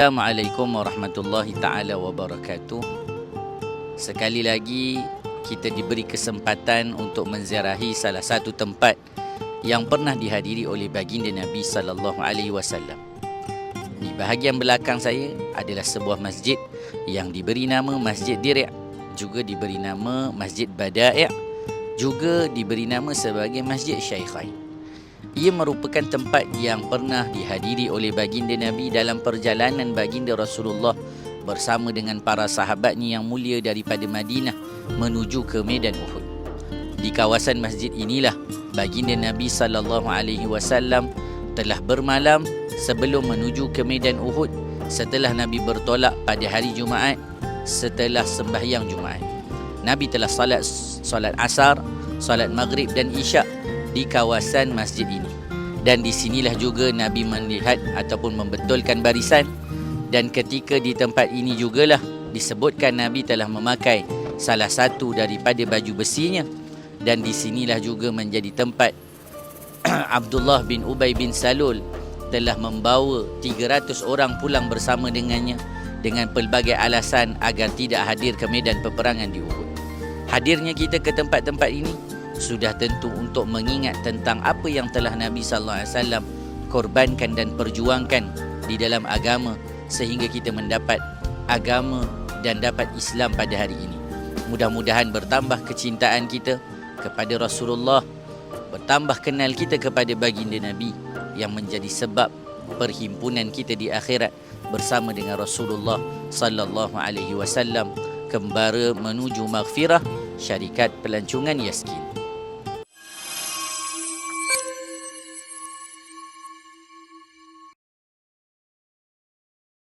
Assalamualaikum warahmatullahi taala wabarakatuh. Sekali lagi kita diberi kesempatan untuk menziarahi salah satu tempat yang pernah dihadiri oleh baginda Nabi sallallahu alaihi wasallam. Di bahagian belakang saya adalah sebuah masjid yang diberi nama Masjid Dir' juga diberi nama Masjid Bada'i' juga diberi nama sebagai Masjid Syaikhain. Ia merupakan tempat yang pernah dihadiri oleh baginda Nabi dalam perjalanan baginda Rasulullah bersama dengan para sahabatnya yang mulia daripada Madinah menuju ke medan Uhud. Di kawasan masjid inilah baginda Nabi sallallahu alaihi wasallam telah bermalam sebelum menuju ke medan Uhud setelah Nabi bertolak pada hari Jumaat setelah sembahyang Jumaat. Nabi telah salat salat asar, salat maghrib dan isyak di kawasan masjid ini. Dan di sinilah juga Nabi melihat ataupun membetulkan barisan dan ketika di tempat ini jugalah disebutkan Nabi telah memakai salah satu daripada baju besinya dan di sinilah juga menjadi tempat Abdullah bin Ubay bin Salul telah membawa 300 orang pulang bersama dengannya dengan pelbagai alasan agar tidak hadir ke medan peperangan di Uhud. Hadirnya kita ke tempat-tempat ini sudah tentu untuk mengingat tentang apa yang telah Nabi sallallahu alaihi wasallam korbankan dan perjuangkan di dalam agama sehingga kita mendapat agama dan dapat Islam pada hari ini. Mudah-mudahan bertambah kecintaan kita kepada Rasulullah, bertambah kenal kita kepada baginda Nabi yang menjadi sebab perhimpunan kita di akhirat bersama dengan Rasulullah sallallahu alaihi wasallam kembara menuju maghfirah syarikat pelancongan Yaskin.